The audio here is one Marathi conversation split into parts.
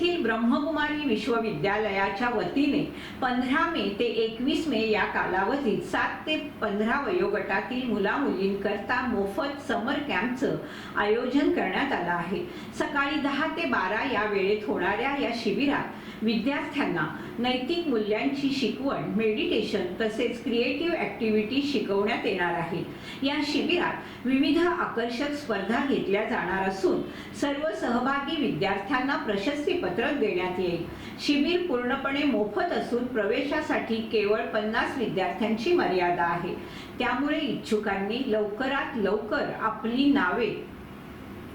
येथील ब्रह्मकुमारी विश्वविद्यालयाच्या वतीने पंधरा मे ते एकवीस मे या कालावधीत सात ते पंधरा वयोगटातील मुलामुलींकरता मोफत समर कॅम्पचं आयोजन करण्यात आलं आहे. सकाळी दहा ते बारा या वेळेत होणाऱ्या या शिबिरात विद्यार्थ्यांना नैतिक मूल्यांची शिकवण मेडिटेशन तसेच क्रिएटिव्ह ॲक्टिव्हिटी शिकवण्यात येणार आहे. या शिबिरात विविध आकर्षक स्पर्धा घेतल्या जाणार असून सर्व सहभागी विद्यार्थ्यांना प्रशस्तीपत्र प्रशस्तीपत्रक देण्यात येईल. शिबिर पूर्णपणे मोफत असून प्रवेशासाठी केवळ पन्नास विद्यार्थ्यांची मर्यादा आहे. त्यामुळे इच्छुकांनी लवकरात लवकर आपली नावे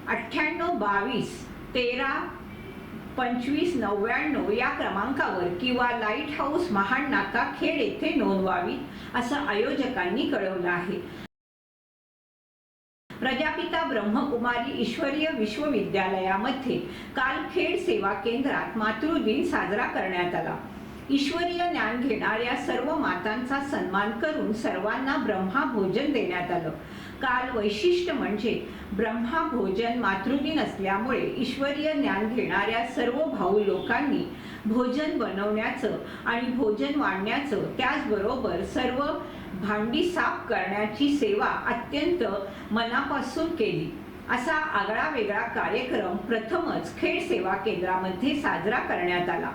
अठ्ठ्याण्णव बावीस तेरा पंचवीस नव्याण्णव या क्रमांकावर किंवा लाइट हाऊस महाड नाका खेड येथे नोंदवावी असं आयोजकांनी कळवलं आहे. प्रजापिता ब्रह्मकुमारी ईश्वरीय विश्वविद्यालयामध्ये काल खेड सेवा केंद्रात मातृदिन साजरा करण्यात आला. ईश्वरीय ज्ञान घेणाऱ्या सर्व मातांचा सन्मान करून सर्वांना ब्रह्मा भोजन देण्यात आलं. काल वैशिष्ट्य म्हणजे ब्रह्मा भोजन मातृदिन असल्यामुळे ईश्वरीय ज्ञान घेणाऱ्या सर्व भाऊ लोकांनी भोजन बनवण्याचं आणि भोजन वाढण्याचं त्याचबरोबर सर्व भांडी साफ करण्याची सेवा अत्यंत मनापासून केली. असा आगळा वेगळा कार्यक्रम प्रथमच खेळ सेवा केंद्रामध्ये साजरा करण्यात आला.